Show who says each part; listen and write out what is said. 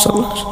Speaker 1: 什么。